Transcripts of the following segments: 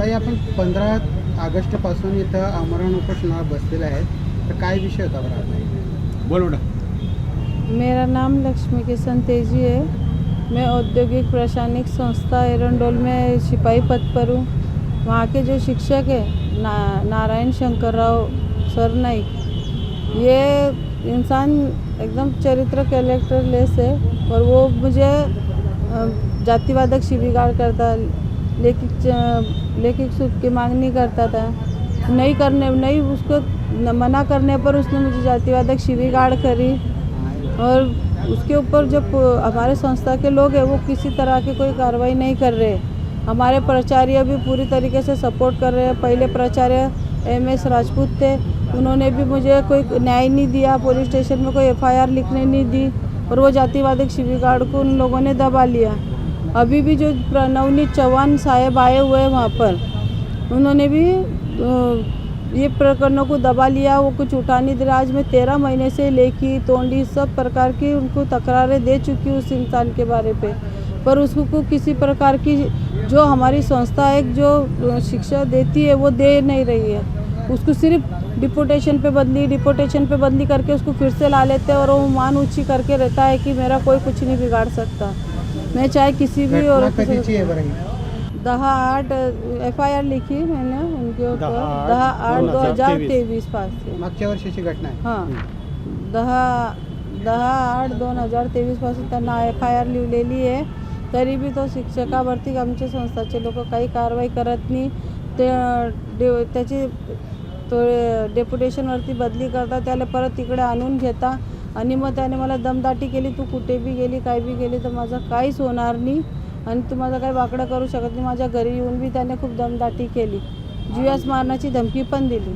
ताई आपण पंधरा ऑगस्टपासून इथं आमरण उपोषणाला बसलेले आहेत. तर काय विषय होता बरं? बोल बेटा मेरा नाम लक्ष्मी किशन तेजी है। मैं औद्योगिक प्रशासनिक संस्था एरंडोल में सिपाही पद पर हूँ। वहाँ के जो शिक्षक हैं ना नारायण शंकर राव सर नाइक ये इंसान एकदम चरित्र कैरेक्टर लेस है और वो मुझे जातिवादक शिविगाड़ करता लेकिन लेखिक सुख की मांग नहीं करता था। नहीं करने, नहीं उसको मना करने पर उसने मुझे जातिवादक शिविगाड़ करी। और उसके ऊपर जो प- हमारे संस्था के लोग हैं, वो किसी तरह की कोई कार्रवाई नहीं कर रहे। हमारे प्राचार्य भी पूरी तरीके से सपोर्ट कर रहे हैं। पहले प्राचार्य एम एस राजपूत थे। उन्होंने भी मुझे कोई न्याय नहीं दिया, पुलिस स्टेशन में कोई एफआईआर लिखने नहीं दी। और वो जातिवादक शिविर गार्ड को उन लोगों ने दबा लिया। अभी भी जो नवनीत चौहान साहेब आए हुए हैं वहाँ पर, उन्होंने भी ये प्रकरणों को दबा लिया, वो कुछ उठा नहीं दे रहा आज मैं तेरह महीने से लेखी, तोंडी सब प्रकार की उनको तकरारें दे चुकी हूँ उस इंसान के बारे पे। पर उसको किसी प्रकार की जो हमारी संस्था एक जो शिक्षा देती है वो दे नहीं रही है। उसको सिर्फ़ डिपोटेशन पे बदली डिपोटेशन पे बदली करके उसको फिर से ला लेते हैं और वो मान ऊँची करके रहता है कि मेरा कोई कुछ नहीं बिगाड़ सकता। मैं चाहे किसी भी और? दहा आठ एफ आई आर लिखी मैंने उनके ऊपर। दहा आठ दो हजार तेवीस. तेवीस पास मागच्या वर्षीची घटना आहे. हां। दहा दहा आठ दोन हजार तेवीसपासून त्यांना एफ आय आर लिहिलेली आहे. तरी बी तो शिक्षकावरती आमच्या संस्थाचे लोक काही कारवाई करत नाही. ते त्याची तो डेप्युटेशनवरती बदली करता त्याला परत तिकडे आणून घेता. आणि मग त्याने मला दमदाटी केली तू कुठे बी गेली काय बी गेली तर माझं काहीच होणार नाही आणि तू माझं काही वाकडं करू शकत नाही. माझ्या घरी येऊन बी त्याने खूप दमदाटी केली. जीवास मारण्याची धमकी पण दिली.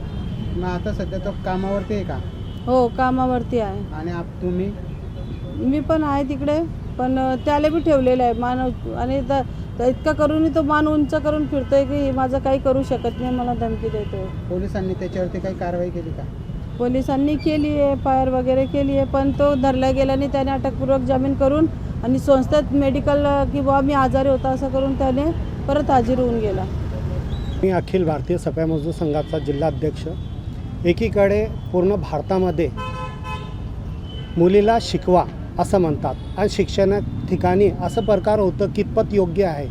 मग आता सध्या तो कामावरती आहे का? हो कामावरती आहे. आणि आप तुम्ही? मी पण आहे तिकडे पण त्याला बी ठेवलेलं आहे. मान आणि इतकं करूनही तो मान उंच करून फिरतोय की माझं काही करू शकत नाही मला धमकी देतोय. पोलिसांनी त्याच्यावरती काही कारवाई केली का? पोलिसांनी केली आहे फायर वगैरे केली आहे पण तो धरला गेला नाही. त्याने अटकपूर्वक जामीन करून आणि संस्थेत मेडिकल की मी आजारी होता असं करून त्याने परत हाजीर होऊन गेला. मी अखिल भारतीय सफाई मजदूर संघाचा जिल्हाध्यक्ष एकीकडे पूर्ण भारतामध्ये मुलीला शिकवा असं म्हणतात आणि शिक्षणा ठिकाणी असं प्रकार होतं कितपत योग्य आहे.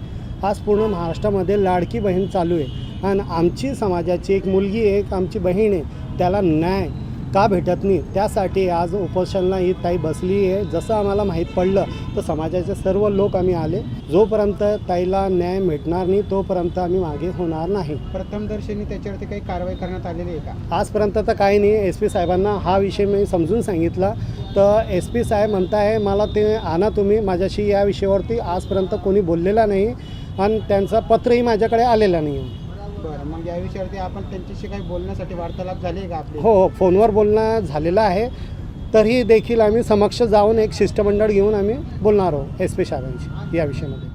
आज पूर्ण महाराष्ट्रामध्ये लाडकी बहीण चालू आहे. आणि आमची समाजाची एक मुलगी आहे एक आमची बहीण आहे. त्याला न्याय का भेटत नाही? त्यासाठी आज उपोषणला ही ताई बसली आहे. जसं आम्हाला माहीत पडलं तर समाजाचे सर्व लोक आम्ही आले. जोपर्यंत ताईला न्याय भेटणार नाही तोपर्यंत आम्ही मागे होणार नाही. प्रथमदर्शनी त्याच्यावरती काही कारवाई करण्यात आलेली आहे का? आजपर्यंत तर काही नाही. एस पी साहेबांना हा विषय मी समजून सांगितला. तर एस पी साहेब म्हणताय मला ते आणा तुम्ही. माझ्याशी या विषयावरती आजपर्यंत कोणी बोललेला नाही आणि त्यांचं पत्रही माझ्याकडे आलेलं नाही. बरं. मग या विषयावरती आपण त्यांच्याशी काही बोलण्यासाठी वार्तालाप झाली आहे का आपली? हो हो. फोनवर बोलणं झालेलं आहे. तरी देखील आम्ही समक्ष जाऊन एक शिष्टमंडळ घेऊन आम्ही बोलणार आहोत एस पी शाळांशी या विषयामध्ये.